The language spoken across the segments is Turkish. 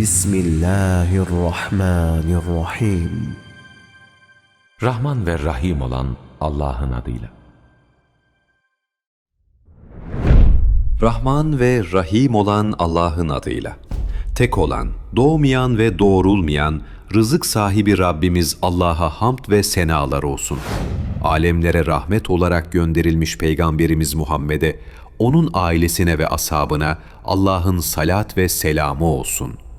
Bismillahirrahmanirrahim. Rahman ve Rahim olan Allah'ın adıyla. Rahman ve Rahim olan Allah'ın adıyla. Tek olan, doğmayan ve doğrulmayan, rızık sahibi Rabbimiz Allah'a hamd ve senalar olsun. Alemlere rahmet olarak gönderilmiş Peygamberimiz Muhammed'e, onun ailesine ve ashabına Allah'ın salat ve selamı olsun.''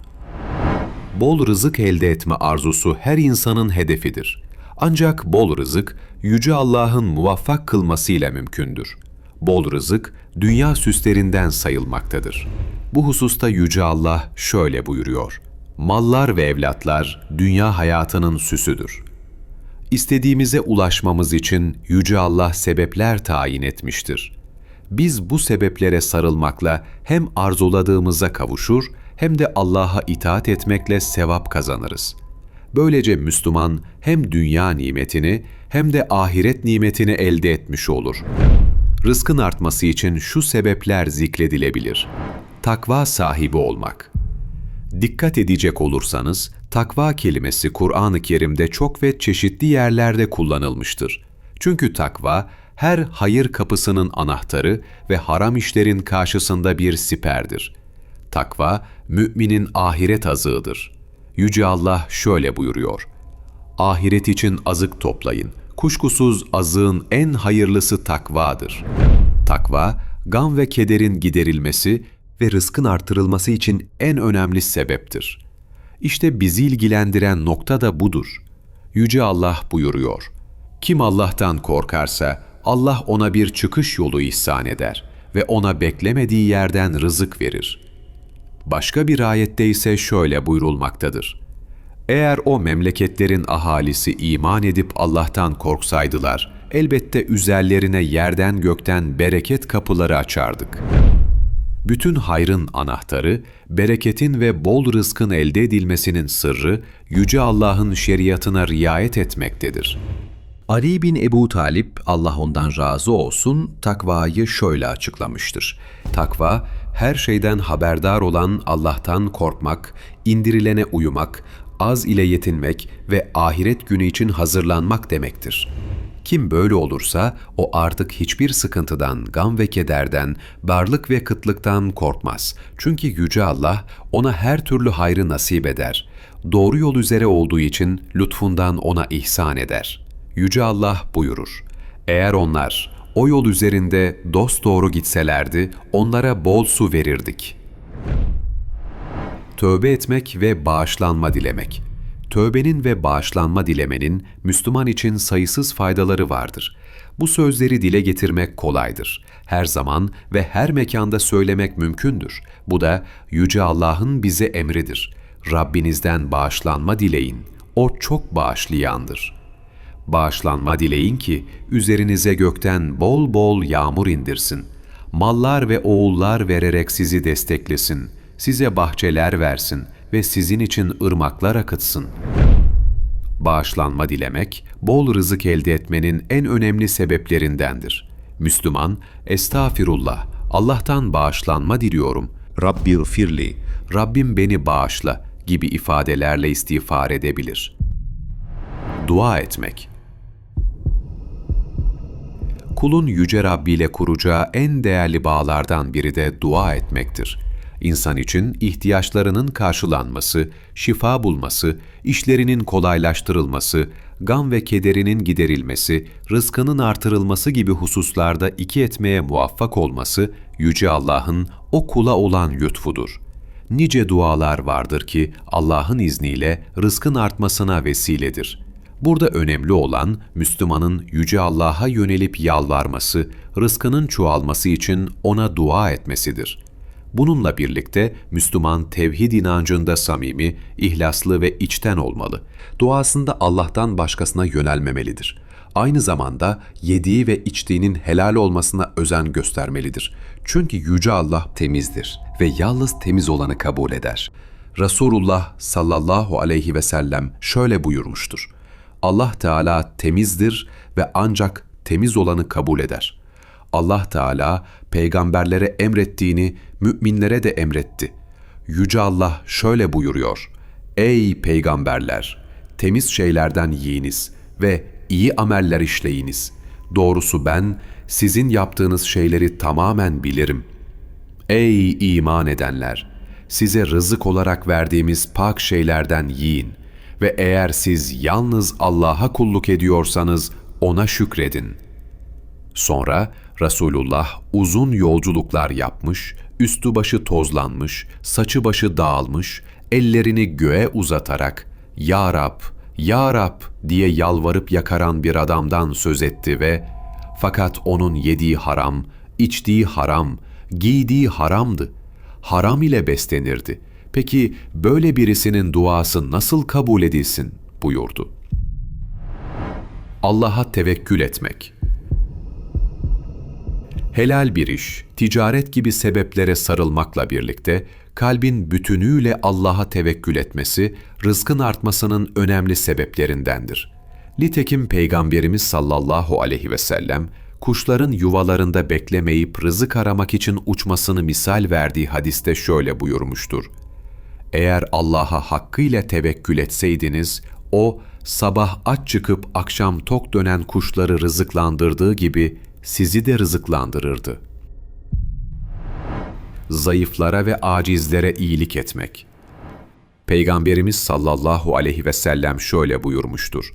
Bol rızık elde etme arzusu her insanın hedefidir. Ancak bol rızık, Yüce Allah'ın muvaffak kılmasıyla mümkündür. Bol rızık, dünya süslerinden sayılmaktadır. Bu hususta Yüce Allah şöyle buyuruyor. Mallar ve evlatlar dünya hayatının süsüdür. İstediğimize ulaşmamız için Yüce Allah sebepler tayin etmiştir. Biz bu sebeplere sarılmakla hem arzuladığımıza kavuşur hem de Allah'a itaat etmekle sevap kazanırız. Böylece Müslüman hem dünya nimetini hem de ahiret nimetini elde etmiş olur. Rızkın artması için şu sebepler zikredilebilir. Takva sahibi olmak. Dikkat edecek olursanız, takva kelimesi Kur'an-ı Kerim'de çok ve çeşitli yerlerde kullanılmıştır. Çünkü takva, her hayır kapısının anahtarı ve haram işlerin karşısında bir siperdir. Takva, müminin ahiret azığıdır. Yüce Allah şöyle buyuruyor. Ahiret için azık toplayın. Kuşkusuz azığın en hayırlısı takvadır. Takva, gam ve kederin giderilmesi ve rızkın artırılması için en önemli sebeptir. İşte bizi ilgilendiren nokta da budur. Yüce Allah buyuruyor. Kim Allah'tan korkarsa Allah ona bir çıkış yolu ihsan eder ve ona beklemediği yerden rızık verir. Başka bir ayette ise şöyle buyurulmaktadır. Eğer o memleketlerin ahalisi iman edip Allah'tan korksaydılar, elbette üzerlerine yerden gökten bereket kapıları açardık. Bütün hayrın anahtarı, bereketin ve bol rızkın elde edilmesinin sırrı, Yüce Allah'ın şeriatına riayet etmektedir. Ali bin Ebu Talip, Allah ondan razı olsun, takvayı şöyle açıklamıştır. Takva, her şeyden haberdar olan Allah'tan korkmak, indirilene uyumak, az ile yetinmek ve ahiret günü için hazırlanmak demektir. Kim böyle olursa o artık hiçbir sıkıntıdan, gam ve kederden, barlık ve kıtlıktan korkmaz. Çünkü Yüce Allah ona her türlü hayrı nasip eder. Doğru yol üzere olduğu için lütfundan ona ihsan eder. Yüce Allah buyurur. Eğer onlar o yol üzerinde dosdoğru gitselerdi onlara bol su verirdik.'' tövbe etmek ve bağışlanma dilemek. Tövbenin ve bağışlanma dilemenin Müslüman için sayısız faydaları vardır. Bu sözleri dile getirmek kolaydır. Her zaman ve her mekanda söylemek mümkündür. Bu da Yüce Allah'ın bize emridir. Rabbinizden bağışlanma dileyin. O çok bağışlayandır. Bağışlanma dileyin ki üzerinize gökten bol bol yağmur indirsin. Mallar ve oğullar vererek sizi desteklesin.'' size bahçeler versin ve sizin için ırmaklar akıtsın. Bağışlanma dilemek, bol rızık elde etmenin en önemli sebeplerindendir. Müslüman, estağfirullah, Allah'tan bağışlanma diliyorum, Rabbi firli, Rabbim beni bağışla gibi ifadelerle istiğfar edebilir. Dua etmek Kulun Yüce Rabbi ile kuracağı en değerli bağlardan biri de dua etmektir.'' İnsan için ihtiyaçlarının karşılanması, şifa bulması, işlerinin kolaylaştırılması, gam ve kederinin giderilmesi, rızkının artırılması gibi hususlarda iki etmeye muvaffak olması Yüce Allah'ın o kula olan lütfudur. Nice dualar vardır ki Allah'ın izniyle rızkın artmasına vesiledir. Burada önemli olan Müslümanın Yüce Allah'a yönelip yalvarması, rızkının çoğalması için ona dua etmesidir.'' Bununla birlikte Müslüman tevhid inancında samimi, ihlaslı ve içten olmalı. Duasında Allah'tan başkasına yönelmemelidir. Aynı zamanda yediği ve içtiğinin helal olmasına özen göstermelidir. Çünkü Yüce Allah temizdir ve yalnız temiz olanı kabul eder. Resulullah sallallahu aleyhi ve sellem şöyle buyurmuştur. Allah Teala temizdir ve ancak temiz olanı kabul eder.'' Allah Teala peygamberlere emrettiğini müminlere de emretti. Yüce Allah şöyle buyuruyor. Ey peygamberler! Temiz şeylerden yiyiniz ve iyi ameller işleyiniz. Doğrusu ben sizin yaptığınız şeyleri tamamen bilirim. Ey iman edenler! Size rızık olarak verdiğimiz pak şeylerden yiyin ve eğer siz yalnız Allah'a kulluk ediyorsanız ona şükredin. Sonra Resulullah uzun yolculuklar yapmış, üstü başı tozlanmış, saçı başı dağılmış, ellerini göğe uzatarak ''Ya Rab, Ya Rab'' diye yalvarıp yakaran bir adamdan söz etti ve fakat onun yediği haram, içtiği haram, giydiği haramdı. Haram ile beslenirdi. Peki böyle birisinin duası nasıl kabul edilsin buyurdu. Allah'a tevekkül etmek Helal bir iş, ticaret gibi sebeplere sarılmakla birlikte kalbin bütünüyle Allah'a tevekkül etmesi, rızkın artmasının önemli sebeplerindendir. Nitekim Peygamberimiz sallallahu aleyhi ve sellem, kuşların yuvalarında beklemeyip rızık aramak için uçmasını misal verdiği hadiste şöyle buyurmuştur. Eğer Allah'a hakkıyla tevekkül etseydiniz, O, sabah aç çıkıp akşam tok dönen kuşları rızıklandırdığı gibi sizi de rızıklandırırdı. Zayıflara ve acizlere iyilik etmek. Peygamberimiz sallallahu aleyhi ve sellem şöyle buyurmuştur.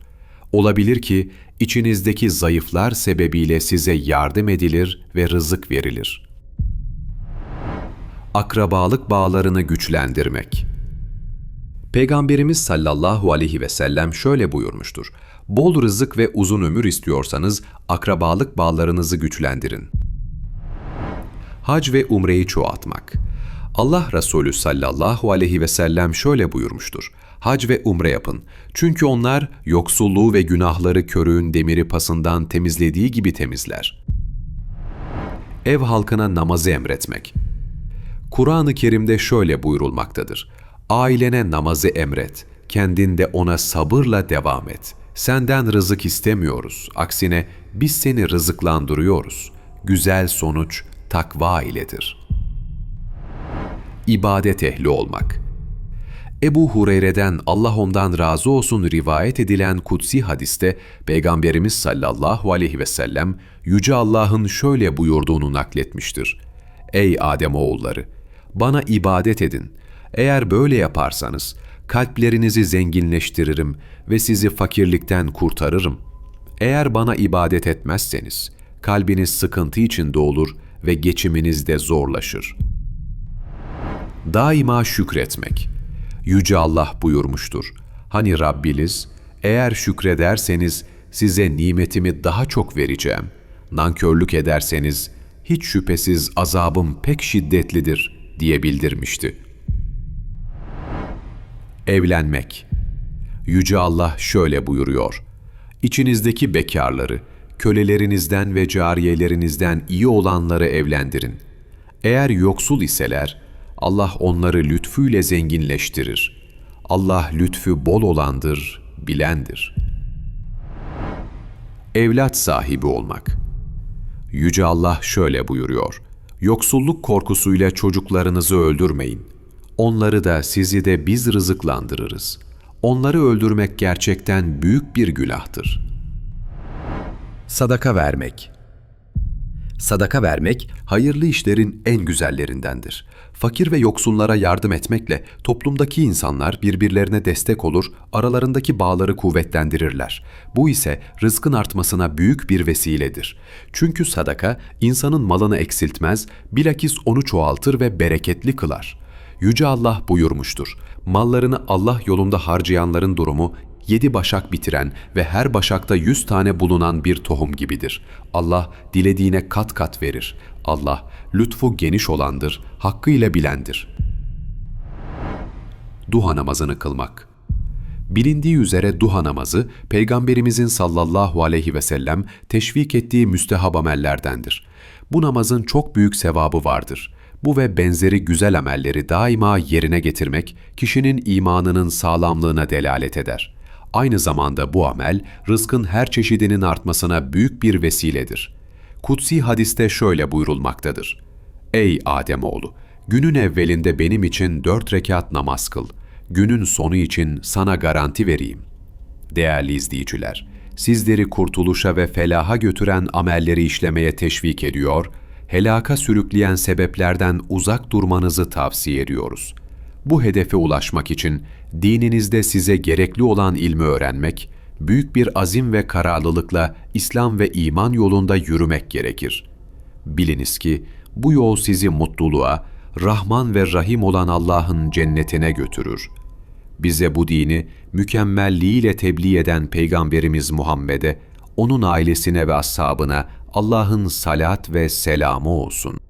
Olabilir ki içinizdeki zayıflar sebebiyle size yardım edilir ve rızık verilir. Akrabalık bağlarını güçlendirmek. Peygamberimiz sallallahu aleyhi ve sellem şöyle buyurmuştur. Bol rızık ve uzun ömür istiyorsanız akrabalık bağlarınızı güçlendirin. Hac ve umreyi çoğaltmak. Allah Resulü sallallahu aleyhi ve sellem şöyle buyurmuştur. Hac ve umre yapın. Çünkü onlar yoksulluğu ve günahları körüğün demiri pasından temizlediği gibi temizler. Ev halkına namazı emretmek. Kur'an-ı Kerim'de şöyle buyurulmaktadır. Ailene namazı emret, kendin de ona sabırla devam et. Senden rızık istemiyoruz, aksine biz seni rızıklandırıyoruz. Güzel sonuç takva iledir. İbadet ehli olmak Ebu Hureyre'den Allah ondan razı olsun rivayet edilen kutsi hadiste Peygamberimiz sallallahu aleyhi ve sellem Yüce Allah'ın şöyle buyurduğunu nakletmiştir. Ey Adem oğulları! Bana ibadet edin. Eğer böyle yaparsanız kalplerinizi zenginleştiririm ve sizi fakirlikten kurtarırım. Eğer bana ibadet etmezseniz kalbiniz sıkıntı içinde olur ve geçiminiz de zorlaşır. Daima şükretmek. Yüce Allah buyurmuştur. Hani Rabbiniz, eğer şükrederseniz size nimetimi daha çok vereceğim. Nankörlük ederseniz hiç şüphesiz azabım pek şiddetlidir diye bildirmişti. Evlenmek Yüce Allah şöyle buyuruyor. İçinizdeki bekarları, kölelerinizden ve cariyelerinizden iyi olanları evlendirin. Eğer yoksul iseler, Allah onları lütfuyla zenginleştirir. Allah lütfü bol olandır, bilendir. Evlat sahibi olmak Yüce Allah şöyle buyuruyor. Yoksulluk korkusuyla çocuklarınızı öldürmeyin. Onları da sizi de biz rızıklandırırız. Onları öldürmek gerçekten büyük bir günahtır. Sadaka vermek. Sadaka vermek hayırlı işlerin en güzellerindendir. Fakir ve yoksunlara yardım etmekle toplumdaki insanlar birbirlerine destek olur, aralarındaki bağları kuvvetlendirirler. Bu ise rızkın artmasına büyük bir vesiledir. Çünkü sadaka insanın malını eksiltmez, bilakis onu çoğaltır ve bereketli kılar. Yüce Allah buyurmuştur. Mallarını Allah yolunda harcayanların durumu yedi başak bitiren ve her başakta yüz tane bulunan bir tohum gibidir. Allah dilediğine kat kat verir. Allah lütfu geniş olandır, hakkıyla bilendir. Duha namazını kılmak Bilindiği üzere duha namazı, Peygamberimizin sallallahu aleyhi ve sellem teşvik ettiği müstehab amellerdendir. Bu namazın çok büyük sevabı vardır. Bu ve benzeri güzel amelleri daima yerine getirmek, kişinin imanının sağlamlığına delalet eder.'' Aynı zamanda bu amel, rızkın her çeşidinin artmasına büyük bir vesiledir. Kutsi hadiste şöyle buyurulmaktadır. Ey Ademoğlu! Günün evvelinde benim için dört rekat namaz kıl. Günün sonu için sana garanti vereyim. Değerli izleyiciler, sizleri kurtuluşa ve felaha götüren amelleri işlemeye teşvik ediyor, helaka sürükleyen sebeplerden uzak durmanızı tavsiye ediyoruz. Bu hedefe ulaşmak için dininizde size gerekli olan ilmi öğrenmek, büyük bir azim ve kararlılıkla İslam ve iman yolunda yürümek gerekir. Biliniz ki bu yol sizi mutluluğa, Rahman ve Rahim olan Allah'ın cennetine götürür. Bize bu dini mükemmelliğiyle tebliğ eden Peygamberimiz Muhammed'e, onun ailesine ve ashabına Allah'ın salat ve selamı olsun.''